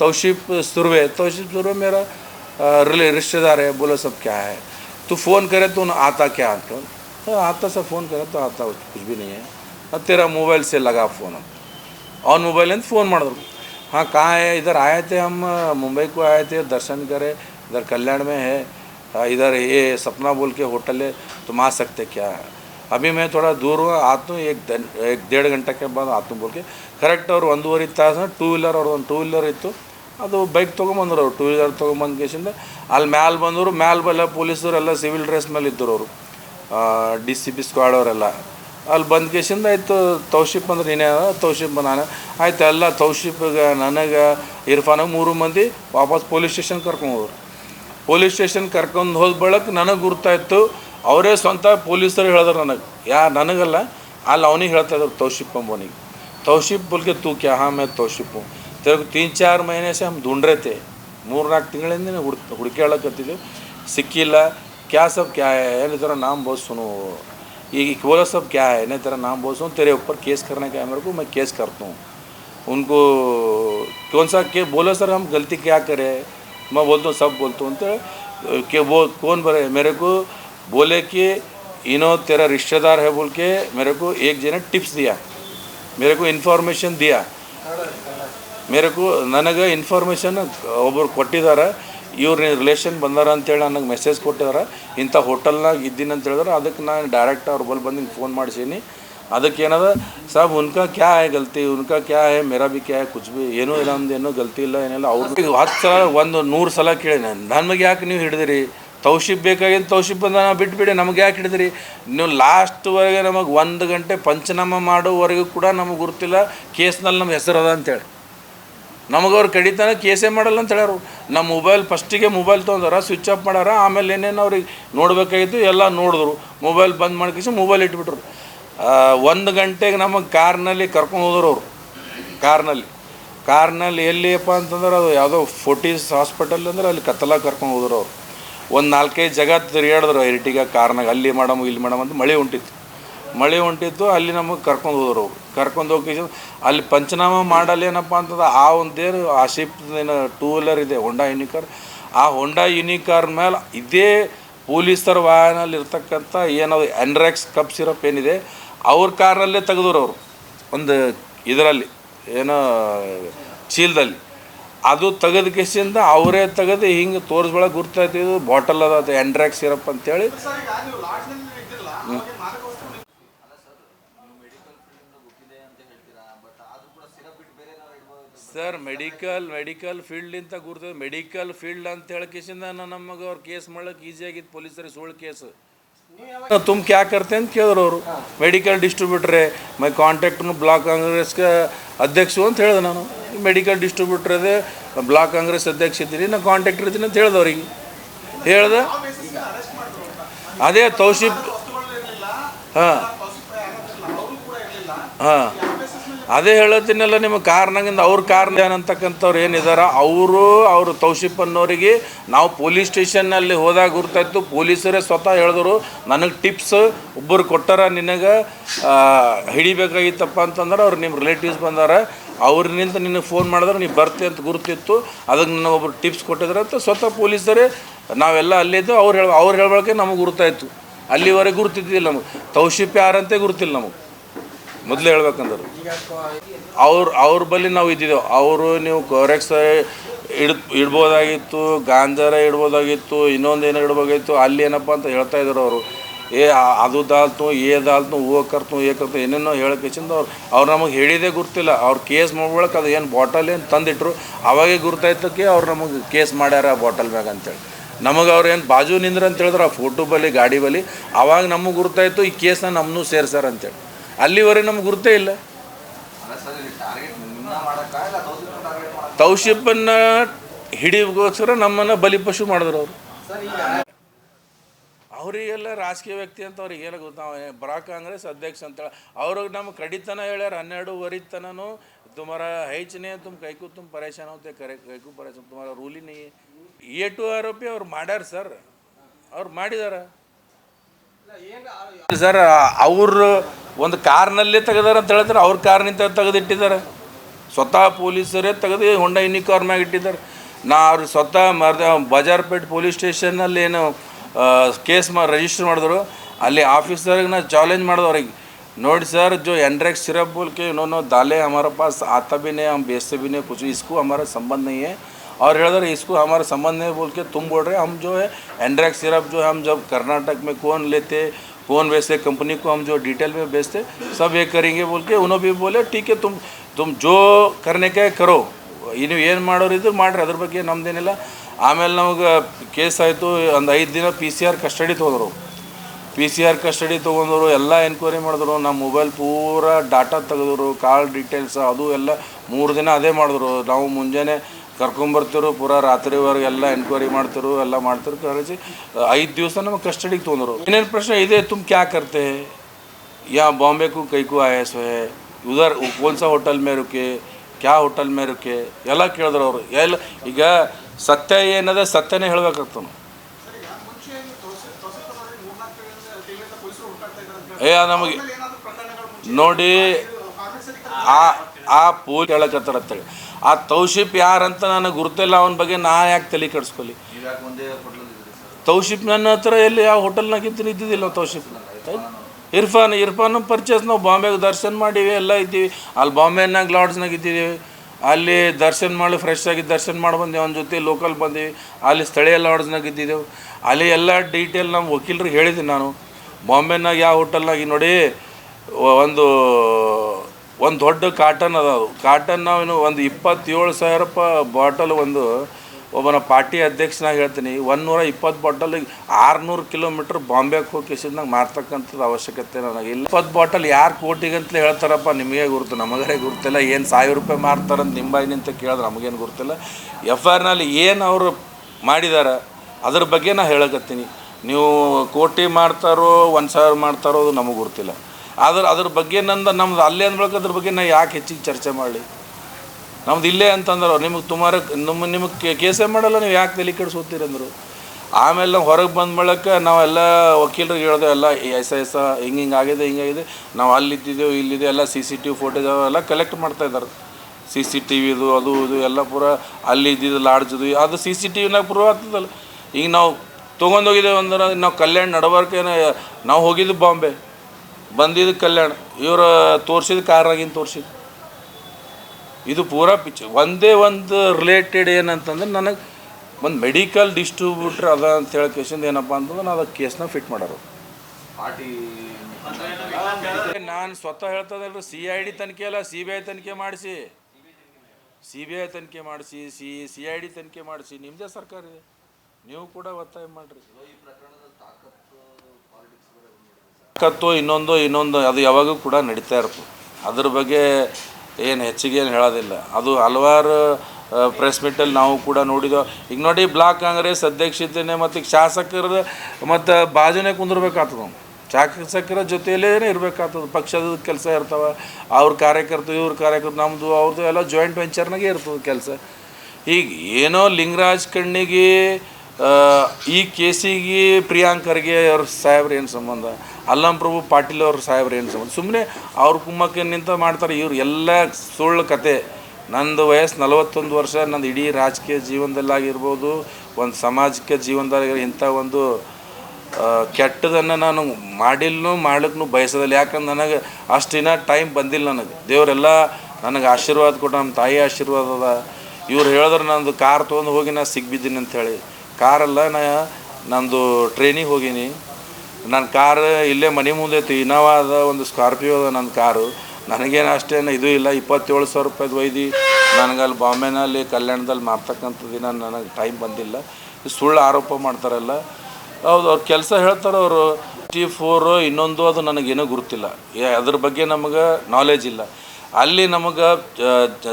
तौशीफ सुरवे तौशीफ सुरवे मेरा अ, रिले रिश्तेदार है बोलो सब क्या है तू फ़ोन करे तो न आता क्या तो हाँ, आता सा फ़ोन करे तो आता कुछ भी नहीं है हाँ, तेरा मोबाइल से लगा फ़ोन और मोबाइल में फ़ोन ಮಾಡಿದ್ರು हाँ कहाँ है इधर आए थे हम अ, मुंबई को आए थे दर्शन करे इधर कल्याण में है अ, इधर ये सपना बोल के होटल है तुम आ सकते क्या अभी मैं थोड़ा दूर हूँ आता हूँ एक दिन एक डेढ़ घंटे के बाद आता हूँ बोल के ಕರೆಕ್ಟ್ ಅವ್ರು ಒಂದೂವರೆ ತಾಸು ಟೂ ವೀಲರ್ ಅವ್ರದ್ದು ಒಂದು ಟೂ ವೀಲರ್ ಇತ್ತು ಅದು ಬೈಕ್ ತೊಗೊಂಬಂದ್ರು ಅವ್ರು ಟೂ ವೀಲರ್ ತೊಗೊಂಬಂದ ಕೇಸಿಂದ ಅಲ್ಲಿ ಮ್ಯಾಲೆ ಬಂದರು ಮ್ಯಾಲೆ ಬಲ್ಲ ಪೊಲೀಸರು ಎಲ್ಲ ಸಿವಿಲ್ ಡ್ರೆಸ್ ಮೇಲೆ ಇದ್ದರು ಅವರು ಡಿ ಸಿ ಪಿ ಸ್ಕ್ವಾಡ್ ಅವರೆಲ್ಲ ಅಲ್ಲಿ ಬಂದ ಕೇಸಿಂದ ಆಯಿತು ತೌಶಿಪ್ ಅಂದ್ರೆ ನೀನೇ ಅದ ತೌಶಿಪ್ ನಾನು ಆಯ್ತು ಎಲ್ಲ ತೌಶಿಪ್ಗೆ ನನಗೆ ಇರ್ಫಾನಾಗ ಮೂರು ಮಂದಿ ವಾಪಸ್ ಪೊಲೀಸ್ ಸ್ಟೇಷನ್ ಕರ್ಕೊಂಡು ಹೋದ್ರು ಪೊಲೀಸ್ ಸ್ಟೇಷನ್ ಕರ್ಕೊಂಡು ಹೋದ ಬಳಕ ನನಗೆ ಗುರ್ತಾಯಿತು ಅವರೇ ಸ್ವಂತ ಪೊಲೀಸರು ಹೇಳಿದ್ರು ನನಗೆ ಯಾ ನನಗಲ್ಲ ಅಲ್ಲಿ ಅವನಿಗೆ ಹೇಳ್ತಾ ಇದ್ರು ತೌಶಿಪ್ ಅಂಬೋನಿಗೆ तौशीफ बोल के तू क्या हाँ मैं तौशीफ हूँ तेरे को तीन चार महीने से हम ढूंढ रहे थे ಮೂರು ನಾಲ್ಕು ತಿಂಗಳಿಂದ ಹುಡ್ ಹುಡುಕ್ಯಾಳಕತ್ತಿದ್ದೆವು ಸಿಕ್ಕಿಲ್ಲ क्या सब क्या है नहीं तेरा नाम बहुत सुनो ये बोला सब क्या है नहीं तेरा नाम बहुत सुनो तेरे ऊपर केस करने का है मेरे को मैं केस करता हूँ उनको कौन सा के बोला सर हम गलती क्या करें मैं बोलता हूँ सब बोलता हूँ तो कि वो कौन बोले मेरे को बोले कि इनो तेरा रिश्तेदार है बोल के मेरे को एक जने टिप्स दिया मेरे को इन्फॉर्मेशन दिया मेरे को ನನಗೆ ಇನ್ಫಾರ್ಮೇಷನ್ ಒಬ್ಬರು ಕೊಟ್ಟಿದ್ದಾರೆ ಇವ್ರ ರಿಲೇಷನ್ ಬಂದಾರ ಅಂತೇಳಿ ನನಗೆ ಮೆಸೇಜ್ ಕೊಟ್ಟಿದ್ದಾರೆ ಇಂಥ ಹೋಟೆಲ್ನಾಗ ಇದ್ದೀನಿ ಅಂತ ಹೇಳಿದ್ರೆ ಅದಕ್ಕೆ ನಾನು ಡೈರೆಕ್ಟ್ ಅವ್ರ ಬಲ್ಲಿ ಬಂದು ಫೋನ್ ಮಾಡಿಸೀನಿ ಅದಕ್ಕೆ ಏನದ ಸಾಬ್, ಉನ್ಕ ಕ್ಯಾ ಹೇ ಗಲ್ತಿ? ಉನ್ಕ ಕ್ಯಾ ಹೇ? ಮೇರಾ ಬಿ ಕ್ಯಾ ಕುಚ್ ಬಿ ಏನೂ ಇಲ್ಲ ಅಂದ ಏನೂ ಗಲ್ತಿ ಇಲ್ಲ ಏನಿಲ್ಲ ಅವ್ರಿಗೆ ಹತ್ತು ಸಲ, ಒಂದು ನೂರು ಸಲ ಕೇಳಿ ನಾನು. ನಮಗೆ ಯಾಕೆ ನೀವು ಹಿಡಿದಿರಿ? ತೌಶಿಪ್ ಬೇಕಾಗಿದ್ದು ತೌಶಿಪ್ ಬಂದ ನಾವು ಬಿಟ್ಬಿಡಿ, ನಮಗೆ ಯಾಕೆ ಹಿಡಿದ್ರಿ? ನೀವು ಲಾಸ್ಟ್ವರೆಗೆ ನಮಗೆ ಒಂದು ಗಂಟೆ ಪಂಚನಾಮ ಮಾಡೋವರೆಗೂ ಕೂಡ ನಮಗೆ ಗುರುತಿಲ್ಲ, ಕೇಸ್ನಲ್ಲಿ ನಮ್ಮ ಹೆಸರು ಅದ ಅಂತೇಳಿ ನಮಗೆ ಅವ್ರು ಕಡಿತಾನ ಕೇಸೇ ಮಾಡಲ್ಲ ಅಂತ ಹೇಳ್ಯಾರು. ನಮ್ಮ ಮೊಬೈಲ್ ಫಸ್ಟಿಗೆ ಮೊಬೈಲ್ ತೊಗೊಂಡಾರ, ಸ್ವಿಚ್ ಆಫ್ ಮಾಡಾರ, ಆಮೇಲೆ ಏನೇನು ಅವ್ರಿಗೆ ನೋಡಬೇಕಾಗಿತ್ತು, ಎಲ್ಲ ನೋಡಿದ್ರು. ಮೊಬೈಲ್ ಬಂದ್ ಮಾಡ್ಕೇಸಿ ಮೊಬೈಲ್ ಇಟ್ಬಿಟ್ರು. ಒಂದು ಗಂಟೆಗೆ ನಮಗೆ ಕಾರ್ನಲ್ಲಿ ಕರ್ಕೊಂಡು ಹೋದರು ಅವರು. ಕಾರ್ನಲ್ಲಿ. ಕಾರ್ನಲ್ಲಿ ಎಲ್ಲಿಯಪ್ಪ ಅಂತಂದ್ರೆ ಅದು ಯಾವುದೋ ಫೋರ್ಟೀಸ್ ಹಾಸ್ಪಿಟಲ್ ಅಂದ್ರೆ ಅಲ್ಲಿ ಕತ್ತಲಾಗ ಕರ್ಕೊಂಡು ಹೋದರು ಅವರು. ಒಂದು ನಾಲ್ಕೈದು ಜಾಗ ತಿರುಗಾಡಿದ್ರು ಐರಿಟಿಗೆ ಕಾರ್ನಾಗ. ಅಲ್ಲಿ ಮಾಡಮ್, ಇಲ್ಲಿ ಮಾಡಮ್ ಅಂತ ಮಳೆ ಹೊಂಟಿತ್ತು ಮಳೆ ಹೊಂಟಿತ್ತು ಅಲ್ಲಿ ನಮಗೆ ಕರ್ಕೊಂಡು ಹೋದರು ಅವರು. ಕರ್ಕೊಂಡು ಹೋಗಿ ಅಲ್ಲಿ ಪಂಚನಾಮ ಮಾಡಲ್ಲ ಏನಪ್ಪ ಅಂತಂದ್ರೆ ಆ ಒಂದೇನು ಶಿಪ್ ಏನು ಟೂ ವೀಲರ್ ಇದೆ ಹೊಂಡಾ ಯುನಿಕಾರ್ ಆ ಹೊಂಡಾ ಯುನಿಕಾರ್ ಮೇಲೆ ಇದೇ ಪೊಲೀಸರ ವಾಹನಲ್ಲಿ ಇರ್ತಕ್ಕಂಥ ಏನದು ಎನ್ರೆಕ್ಸ್ ಕಪ್ ಸಿರಪ್ ಏನಿದೆ ಅವ್ರ ಕಾರಲ್ಲೇ ತೆಗೆದ್ರು ಅವರು. ಒಂದು ಇದರಲ್ಲಿ, ಏನೋ ಚೀಲದಲ್ಲಿ. ಅದು ತೆಗೆದ ಕೆಸಿಂದ ಅವರೇ ತೆಗೆದು ಹಿಂಗೆ ತೋರಿಸ್ಬಳಕ್ಕೆ ಇದು ಬಾಟಲ್ ಅದ, ಅದು ಎಂಡ್ರಾಕ್ ಸಿರಪ್ ಅಂತೇಳಿ. ಸರ್ ಮೆಡಿಕಲ್ ಮೆಡಿಕಲ್ ಫೀಲ್ಡ್ಲಿಂತ ಗುರ್ತದೆ ಮೆಡಿಕಲ್ ಫೀಲ್ಡ್ ಅಂತ ಹೇಳಿ ನಮಗೆ ಅವ್ರು ಕೇಸ್ ಮಾಡ್ಲಿಕ್ಕೆ ಈಸಿ ಆಗಿತ್ತು, ಪೊಲೀಸರಿಗೆ ಸುಳ್ಳು ಕೇಸ್. तुम क्या करते ಅಂತ ಕೇಳಿದ್ರು ಅವರು ಮೆಡಿಕಲ್ ಡಿಸ್ಟ್ರಿಬ್ಯೂಟ್ರೆ ಮೈ ಕಾಂಟ್ಯಾಕ್ಟ್ನು ಬ್ಲಾಕ್ ಕಾಂಗ್ರೆಸ್ಗೆ ಅಧ್ಯಕ್ಷರು ಅಂತ ಹೇಳಿದೆ ನಾನು ಮೆಡಿಕಲ್ ಡಿಸ್ಟ್ರಿಬ್ಯೂಟ್ರ್ ಅದೇ ಬ್ಲಾಕ್ ಕಾಂಗ್ರೆಸ್ ಅಧ್ಯಕ್ಷ ಇದ್ದೀನಿ ನಾನು ಕಾಂಟ್ಯಾಕ್ಟ್ ಇರ್ತೀನಿ ಅಂತ ಹೇಳ್ದೆ ಅವ್ರಿಗೆ ಹೇಳ್ದೆ ಅದೇ ತೌಶಿಪ್ ಹಾಂ ಹಾಂ ಅದೇ ಹೇಳತ್ತೀನಲ್ಲ ನಿಮ್ಮ ಕಾರ್ನಾಗಿಂದ ಅವ್ರ ಕಾರಣ ಏನಂತಕ್ಕಂಥವ್ರು ಏನಿದಾರ, ಅವರು ಅವರು ತೌಶಿಪ್ ಅನ್ನೋರಿಗೆ ನಾವು ಪೊಲೀಸ್ ಸ್ಟೇಷನ್ನಲ್ಲಿ ಹೋದಾಗ ಗುರ್ತಾಯ್ತು, ಪೊಲೀಸರೇ ಸ್ವತಃ ಹೇಳಿದ್ರು, ನನಗೆ ಟಿಪ್ಸ್ ಒಬ್ಬರು ಕೊಟ್ಟಾರ, ನಿನಗೆ ಹಿಡಿಬೇಕಾಗಿತ್ತಪ್ಪ ಅಂತಂದ್ರೆ ಅವ್ರು ನಿಮ್ಮ ರಿಲೇಟಿವ್ಸ್ ಬಂದಾರ, ಅವ್ರನಿಂದ ನಿನಗೆ ಫೋನ್ ಮಾಡಿದ್ರೆ ನೀವು ಬರ್ತೆ ಅಂತ ಗುರುತಿತ್ತು, ಅದಕ್ಕೆ ನನಗೆ ಒಬ್ರು ಟಿಪ್ಸ್ ಕೊಟ್ಟಿದ್ರೆ ಅಂತ ಸ್ವತಃ ಪೊಲೀಸರೇ ನಾವೆಲ್ಲ ಅಲ್ಲಿದ್ದು ಅವ್ರು ಹೇಳ, ಅವ್ರು ಹೇಳಬೇಕೆ ನಮಗೆ ಗುರುತಾಯ್ತು. ಅಲ್ಲಿವರೆಗೆ ಗುರುತಿದ್ದಿಲ್ಲ ನಮಗೆ. ತೌಶಿಪ್ ಯಾರಂತೆ ಗುರುತಿಲ್ಲ ನಮಗೆ. ಮೊದಲು ಹೇಳ್ಬೇಕಂದ್ರೆ. ಅವ್ರ ಅವ್ರ ಬಳಿ ನಾವು ಇದ್ದಿದ್ದೆವು. ಅವರು ನೀವು ಕೊರೆಕ್ಸ್ ಇಡ್, ಇಡ್ಬೋದಾಗಿತ್ತು, ಗಾಂಜಾರ ಇಡ್ಬೋದಾಗಿತ್ತು ಇನ್ನೊಂದು ಏನೋ ಇಡ್ಬೋದಾಗಿತ್ತು, ಅಲ್ಲಿ ಏನಪ್ಪ ಅಂತ ಹೇಳ್ತಾ ಇದ್ರು ಅವರು. ಏ ಅದು ದಾಲ್ತು ಏ ದಾಲ್ತು ಓ ಕರ್ತು ಏ ಕರ್ತು ಏನೇನೋ ಹೇಳಕ್ಕಿಂದ ಅವ್ರು. ಅವ್ರು ನಮಗೆ ಹೇಳಿದೇ ಗುರ್ತಿಲ್ಲ. ಅವ್ರು ಕೇಸ್ ಮಾಡ್ಕೊಳಕ್ಕೆ ಅದು ಏನು ಬಾಟಲ್ ಏನು ತಂದಿಟ್ರು, ಅವಾಗೇ ಗುರ್ತಾಯ್ತಕ್ಕೆ ಅವ್ರು ನಮಗೆ ಕೇಸ್ ಮಾಡ್ಯಾರ ಆ ಬಾಟಲ್ ಮ್ಯಾಗ ಅಂತೇಳಿ. ನಮಗೆ ಅವ್ರು ಏನು ಬಾಜು ನಿಂದ್ರ ಅಂತ ಹೇಳಿದ್ರು, ಆ ಫೋಟೋ ಬಲಿ ಗಾಡಿ ಬಲಿ ಅವಾಗ ನಮಗೆ ಗುರ್ತಾಯ್ತು, ಈ ಕೇಸ್ನ ನಮ್ಮನ್ನೂ ಸೇರ್ಸಾರ ಅಂತೇಳಿ. ಅಲ್ಲಿವರೆಗೆ ನಮ್ಗೆ ಗುರುತೇ ಇಲ್ಲ. ತೌಶಿಪ್ಪನ್ನು ಹಿಡಿಗೋಸ್ಕರ ನಮ್ಮನ್ನು ಬಲಿಪಶು ಮಾಡಿದ್ರು ಅವರು. ಅವರಿಗೆಲ್ಲ ರಾಜಕೀಯ ವ್ಯಕ್ತಿ ಅಂತ ಅವ್ರಿಗೆ ಏನು ಗೊತ್ತಾ. ಬ್ರಾ ಕಾಂಗ್ರೆಸ್ ಅಧ್ಯಕ್ಷ ಅಂತೇಳಿ ಅವ್ರಿಗೆ ನಮ್ಮ ಕಡಿತನ ಹೇಳ್ಯಾರ. ಹನ್ನೆರಡುವರೆ ತನೂ ತುಮಾರ ಹೈಚನೆ ತುಮ್ ಕೈಕು ತುಂಬ ಪರೇಶಾನ ಹೋಗ್ತೆ ಕರೆ, ಕೈಕು ಪರೇಶಾನ ತುಮಾರ ರೂಲಿನ. ಏಟು ಆರೋಪಿ ಅವ್ರು ಮಾಡ್ಯಾರ ಸರ್. ಅವ್ರು ಮಾಡಿದಾರ. ಸರ್ ಅವರು ಒಂದು ಕಾರ್ನಲ್ಲೇ ತೆಗೆದಾರ ಅಂತ ಹೇಳ್ತಾರೆ ಅವ್ರ ಕಾರ್ನಿಂದ ತೆಗೆದಿಟ್ಟಿದ್ದಾರೆ ಸ್ವತಃ ಪೊಲೀಸರೇ ತೆಗೆದು ಹೊಂಡ ಇನ್ನಿ ಕಾರ್ ಮ್ಯಾಗ ಇಟ್ಟಿದ್ದಾರೆ ನಾ ಅವ್ರು ಸ್ವತಃ ಮರ್ದ ಬಜಾರ್ಪೇಟ್ ಪೊಲೀಸ್ ಸ್ಟೇಷನ್ನಲ್ಲಿ ಏನು ಕೇಸ್ ಮಾ ರಿಜಿಸ್ಟರ್ ಮಾಡಿದ್ರು ಅಲ್ಲಿ ಆಫೀಸರ್ಗೆ ನಾ ಚಾಲೆಂಜ್ ಮಾಡಿದೆ ಅವ್ರಿಗೆ ನೋಡಿ सर जो एंड्रेक्स सिरप बोल के इन्होंने डाले हमारे पास आता भी नहीं हम बेचते भी नहीं कुछ इसको हमारा संबंध नहीं है और ಹೇಳಿದ್ರೆ इसको हमारा संबंध नहीं बोल के तुम बोल रहे हम जो है एंड्रेक्स सिरप जो हम जब कर्नाटक में कौन लेते कौन वैसे कंपनी को हम जो डिटेल में बेचते सब ये करेंगे बोल के उन्होंने भी बोले ठीक है तुम तुम जो करने के करो ನೀವು ಏನು ಮಾಡೋರು ಇದ್ರೆ ಮಾಡ್ರಿ ಅದ್ರ ಬಗ್ಗೆ ನಮ್ದೇನಿಲ್ಲ ಆಮೇಲೆ ನಮಗೆ ಕೇಸ್ ಆಯಿತು ಒಂದು ಐದು ದಿನ ಪಿ ಸಿ ಆರ್ ಕಸ್ಟಡಿ ತೊಗೊಂಡ್ರು ಪಿ ಸಿ ಆರ್ ಕಸ್ಟಡಿ ತೊಗೊಂಡರು ಎಲ್ಲ ಎನ್ಕ್ವೈರಿ ಮಾಡಿದ್ರು ನಮ್ಮ ಮೊಬೈಲ್ ಪೂರ ಡಾಟಾ ತೆಗೆದ್ರು ಕಾಲ್ ಡೀಟೇಲ್ಸ್ ಅದು ಎಲ್ಲ ಮೂರು ದಿನ ಅದೇ ಮಾಡಿದ್ರು ನಾವು ಮುಂಜಾನೆ ಕರ್ಕೊಂಬರ್ತಿರು, ಪೂರಾ ರಾತ್ರಿವರೆಗೆ ಎಲ್ಲ ಎನ್ಕ್ವೈರಿ ಮಾಡ್ತಿರು, ಎಲ್ಲ ಮಾಡ್ತಿರು. ಕಳಿಸಿ ಐದು ದಿವಸ ನಮಗೆ ಕಸ್ಟಡಿಗೆ ತೊಂದರು ಇನ್ನೇನು ಪ್ರಶ್ನೆ, ಇದೆ ತುಮ್ ಕ್ಯಾ ಕರ್ತೆ? ಯಾ ಬಾಂಬೆ ಕು ಕೈಕು ಆಯಸ್ ಹೇ ಉದರ್ ಕೋನ್ಸ ಹೋಟೆಲ್ ಮೇರುಕೆ ಕ್ಯಾ ಹೋಟೆಲ್ ಮೇರುಕೆ ಎಲ್ಲ ಕೇಳಿದ್ರು ಅವರು. ಎಲ್ಲ ಈಗ ಸತ್ಯ ಏನದ, ಸತ್ಯನೇ ಹೇಳಬೇಕಾಗ್ತಾನು. ಏ ನಮಗೆ, ನೋಡಿ, ಆ ಆ ಪೂಜೆ ಹೇಳಕತ್ತಾರ ಅಂತೇಳಿ ಆ ತೌಶಿಪ್ ಯಾರಂತ ನನಗೆ ಗುರುತಿಲ್ಲ ಅವನ ಬಗ್ಗೆ ನಾ ಯಾಕೆ ತಲೆ ಕೆಡಿಸ್ಕೊಲಿ ತೌಶಿಪ್ ನನ್ನ ಹತ್ರ ಎಲ್ಲಿ ಯಾವ ಹೋಟೆಲ್ನಾಗಿದ್ದು ಇದ್ದಿದ್ದಿಲ್ಲ ತೌಶಿಪ್. ಇರ್ಫಾನ್ ಇರ್ಫಾನ್ ಪರ್ಚೇಸ್ ನಾವು ಬಾಂಬೆಗೆ ದರ್ಶನ ಮಾಡೀವಿ ಎಲ್ಲ ಇದ್ದೀವಿ. ಅಲ್ಲಿ ಬಾಂಬೆನಾಗ ಲಾಡ್ಜ್ನಾಗ ಇದ್ದೀವಿ. ಅಲ್ಲಿ ದರ್ಶನ ಮಾಡಿ ಫ್ರೆಶ್ ಆಗಿ ದರ್ಶನ ಮಾಡಿ ಬಂದೆವು ಅವನ ಜೊತೆ ಲೋಕಲ್ ಬಂದೀವಿ. ಅಲ್ಲಿ ಸ್ಥಳೀಯ ಲಾಡ್ಜ್ನಾಗ ಇದ್ದಿದ್ದೆವು ಅಲ್ಲಿ ಎಲ್ಲ ಡೀಟೇಲ್ ನಮ್ಮ ವಕೀಲರಿಗೆ ಹೇಳಿದ್ದೀನಿ ನಾನು. ಬಾಂಬೆನಾಗ ಯಾವ ಹೋಟೆಲ್ನಾಗ ನೋಡಿ ಒಂದು ಒಂದು ದೊಡ್ಡ ಕಾಟನ್ ಅದ ಅದು. ಕಾಟನ್ ನಾವೇನು ಒಂದು ಇಪ್ಪತ್ತೇಳು ಸಾವಿರ ರೂಪಾಯಿ ಬಾಟಲ್ ಒಂದು ಒಬ್ಬನ ಪಾರ್ಟಿ ಅಧ್ಯಕ್ಷನಾಗಿ ಹೇಳ್ತೀನಿ. ನೂರ ಇಪ್ಪತ್ತು ಬಾಟಲ್ ಆರುನೂರು ಕಿಲೋಮೀಟ್ರ್ ಬಾಂಬೆಗೆ ಹೋಗಿ ಮಾರ್ತಕ್ಕಂಥದ್ದು ಅವಶ್ಯಕತೆ ನನಗೆ. ಇಲ್ಲ ಇಪ್ಪತ್ತು ಬಾಟಲ್ ಯಾರು ಕೋಟಿಗಂತಲೇ ಹೇಳ್ತಾರಪ್ಪ ನಿಮಗೆ ಗುರುತು ನಮಗರೇ ಗುರುತಿಲ್ಲ. ಏನು ಸಾವಿರ ರೂಪಾಯಿ ಮಾರ್ತಾರಂತ ಅಂತ ಬಾಯಿನಿ ಅಂತ ಕೇಳಿದ್ರೆ ನಮಗೇನು ಗುರುತಿಲ್ಲ. ಎಫ್ ಐ ಆರ್ನಲ್ಲಿ ಏನು ಅವರು ಮಾಡಿದ್ದಾರೆ ಅದ್ರ ಬಗ್ಗೆ ನಾ ಹೇಳಕತ್ತೀನಿ. ನೀವು ಕೋಟಿ ಮಾಡ್ತಾರೋ ಒಂದು ಸಾವಿರ ಮಾಡ್ತಾರೋ ಅದು ನಮಗೆ ಗುರುತಿಲ್ಲ. ಆದ್ರೆ ಅದ್ರ ಬಗ್ಗೆ ನಂದು ನಮ್ದು ಅಲ್ಲೇ ಅಂದ್ಬಳಕ ಅದ್ರ ಬಗ್ಗೆ ನಾ ಯಾಕೆ ಹೆಚ್ಚಿಗೆ ಚರ್ಚೆ ಮಾಡಲಿ? ನಮ್ದು ಇಲ್ಲೇ ಅಂತಂದ್ರೆ ನಿಮಗೆ ತುಮಾರ ನಮ್ಮ ನಿಮಗೆ ಕೇಸೇ ಮಾಡಲ್ಲ ನೀವು ಯಾಕೆ ತಲೆ ಕೆಡಿಸೋತೀರಿ ಅಂದರು. ಆಮೇಲೆ ನಾವು ಹೊರಗೆ ಬಂದ ಮೇಲೆ ನಾವೆಲ್ಲ ವಕೀಲರಿಗೆ ಹೇಳ್ದೆ, ಎಲ್ಲ ಎಸ್ ಎಸ್ ಹಿಂಗೆ ಹಿಂಗೆ ಆಗಿದೆ ಹಿಂಗಾಗಿದೆ ನಾವು ಅಲ್ಲಿದ್ದಿದ್ದೇವೆ ಇಲ್ಲಿದೆ ಎಲ್ಲ C C T V footage ಅವೆಲ್ಲ ಕಲೆಕ್ಟ್ ಮಾಡ್ತಾ ಇದ್ದಾರೆ ಸಿ ಸಿ ಟಿ ವಿದು, ಅದು ಇದು ಎಲ್ಲ ಪೂರ ಅಲ್ಲಿ ಇದ್ದಿದ್ದು ಲಾಡ್ಜದು, ಅದು ಸಿ ಸಿ ಟಿ ವಿನಾಗ ಪ್ರೂವ್ ಆಗ್ತದಲ್ಲ. ಈಗ ನಾವು ತೊಗೊಂಡೋಗಿದ್ದೇವೆ ಅಂದ್ರೆ, ನಾವು ಕಲ್ಯಾಣ ನಡಬಾರ್ಕೇನೆ, ನಾವು ಹೋಗಿದ್ದು ಬಾಂಬೆ. ಬಂದಿದ್ದು ಕಲ್ಯಾಣ ಇವರು ತೋರಿಸಿದ ಕಾರ್ನಾಗಿನ ತೋರಿಸಿದ್ದು ಇದು ಪೂರಾ ಪಿಚ್ ಒಂದೇ ಒಂದು ರಿಲೇಟೆಡ್ ಏನಂತಂದ್ರೆ ನನಗೆ ಒಂದು ಮೆಡಿಕಲ್ ಡಿಸ್ಟ್ರಿಬ್ಯೂಟ್ರ್ ಅದ ಅಂತ ಹೇಳಿ ಕೇಸಿಂದ ಏನಪ್ಪ ಅಂತಂದ್ರೆ ನಾನು ಅದಕ್ಕೆ ಕೇಸ್ನ ಫಿಟ್ ಮಾಡೋರು. ಪಾರ್ಟಿ ನಾನು ಸ್ವತಃ ಹೇಳ್ತದಲ್ರಿ ಸಿ ಐ ಡಿ ತನಿಖೆ ಅಲ್ಲ ಸಿ ಬಿ ಐ ತನಿಖೆ ಮಾಡಿಸಿ. ಸಿ ಬಿ ಐ ತನಿಖೆ ಮಾಡಿಸಿ ಸಿ ಸಿ ಐ ಡಿ ತನಿಖೆ ಮಾಡಿಸಿ. ನಿಮ್ಮದೇ ಸರ್ಕಾರ ಇದೆ. ನೀವು ಕೂಡ ಒತ್ತಾಯ ಮಾಡಿರಿ. ತಾಕತ್ತು ಇನ್ನೊಂದು ಇನ್ನೊಂದು, ಅದು ಯಾವಾಗೂ ಕೂಡ ನಡೀತಾ ಇರ್ತದೆ ಅದ್ರ ಬಗ್ಗೆ ಏನು ಹೆಚ್ಚಿಗೆ ಏನು ಹೇಳೋದಿಲ್ಲ. ಅದು ಹಲವಾರು ಪ್ರೆಸ್ ಮೀಟಲ್ಲಿ ನಾವು ಕೂಡ ನೋಡಿದೋ, ಈಗ ನೋಡಿ ಬ್ಲಾಕ್ ಕಾಂಗ್ರೆಸ್ ಅಧ್ಯಕ್ಷತೆನೇ ಮತ್ತು ಈಗ ಶಾಸಕರ, ಮತ್ತು ಬಾಜುನೇ ಕುಂದಿರ್ಬೇಕಾಗ್ತದೆ ಶಾಸಕರ ಜೊತೆಯಲ್ಲೇ ಇರಬೇಕಾಗ್ತದೆ. ಪಕ್ಷದ ಕೆಲಸ ಇರ್ತವೆ, ಅವ್ರ ಕಾರ್ಯಕರ್ತರು, ಇವ್ರ ಕಾರ್ಯಕರ್ತರು ನಮ್ಮದು ಅವ್ರದ್ದು ಎಲ್ಲ ಜಾಯಿಂಟ್ ವೆಂಚರ್ನಾಗೆ ಇರ್ತದೆ ಕೆಲಸ. ಈಗ ಏನೋ ಲಿಂಗರಾಜ್ ಕಣ್ಣಿಗೆ ಈ ಕೇಸಿಗೆ ಪ್ರಿಯಾಂಕ್ ಪ್ರಿಯಾಂಕರ್ಗೆ ಅವ್ರ ಸಾಹೇಬ್ರು ಏನು ಸಂಬಂಧ? ಅಲ್ಲಂ ಪ್ರಭು ಪಾಟೀಲ್ ಅವ್ರ ಸಾಹೇಬ್ರು ಏನು ಸಂಬಂಧ? ಸುಮ್ಮನೆ ಅವ್ರ ಕುಮ್ಮಕ್ಕೆ ನಿಂತ ಮಾಡ್ತಾರೆ ಇವ್ರು ಎಲ್ಲ ಸುಳ್ಳು ಕತೆ. ನಂದು ವಯಸ್ಸು ನಲವತ್ತೊಂದು ವರ್ಷ, ನಂದು ಇಡೀ ರಾಜಕೀಯ ಜೀವನದಲ್ಲಾಗಿರ್ಬೋದು, ಒಂದು ಸಾಮಾಜಿಕ ಜೀವನದಾಗ ಇಂಥ ಒಂದು ಕೆಟ್ಟದನ್ನು ನಾನು ಮಾಡಿಲ್ನು ಮಾಡ್ಲಿಕ್ಕೂ ಬಯಸೋದಿಲ್ಲ. ಯಾಕಂದ್ರೆ ನನಗೆ ಅಷ್ಟಿನ ಟೈಮ್ ಬಂದಿಲ್ಲ ನನಗೆ. ದೇವರೆಲ್ಲ ನನಗೆ ಆಶೀರ್ವಾದ ಕೊಟ್ಟು, ನಮ್ಮ ತಾಯಿ ಆಶೀರ್ವಾದ ಅದ. ಇವ್ರು ಹೇಳಿದ್ರೆ ನಂದು ಕಾರ್ ತೊಗೊಂಡು ಹೋಗಿ ನಾನು ಸಿಗ್ಬಿದ್ದೀನಿ ಅಂಥೇಳಿ ಕಾರಲ್ಲ ನಾ ನಂದು ಟ್ರೈನಿಗೆ ಹೋಗೀನಿ. ನನ್ನ ಕಾರ್ ಇಲ್ಲೇ ಮನೆ ಮುಂದೆ ಐತಿ. ಇನೋವಾ ಅದ ಒಂದು ಸ್ಕಾರ್ಪಿಯೋ ಅದ ನನ್ನ ಕಾರು. ನನಗೇನು ಅಷ್ಟೇನು ಇದು ಇಲ್ಲ. ಇಪ್ಪತ್ತೇಳು ಸಾವಿರ ರೂಪಾಯ್ದು ಒಯ್ದು. ನನಗಲ್ಲಿ ಬಾಂಬೆನಲ್ಲಿ, ಕಲ್ಯಾಣದಲ್ಲಿ ಮಾರ್ತಕ್ಕಂಥ ದಿನ ನನಗೆ ಟೈಮ್ ಬಂದಿಲ್ಲ. ಸುಳ್ಳು ಆರೋಪ ಮಾಡ್ತಾರಲ್ಲ. ಹೌದು, ಅವ್ರು ಕೆಲಸ ಹೇಳ್ತಾರೆ ಅವರು. ಟಿ ಫೋರು ಇನ್ನೊಂದು ಅದು ನನಗೇನೂ ಗುರುತಿಲ್ಲ. ಅದ್ರ ಬಗ್ಗೆ ನಮಗೆ ನಾಲೆಜ್ ಇಲ್ಲ. ಅಲ್ಲಿ ನಮಗೆ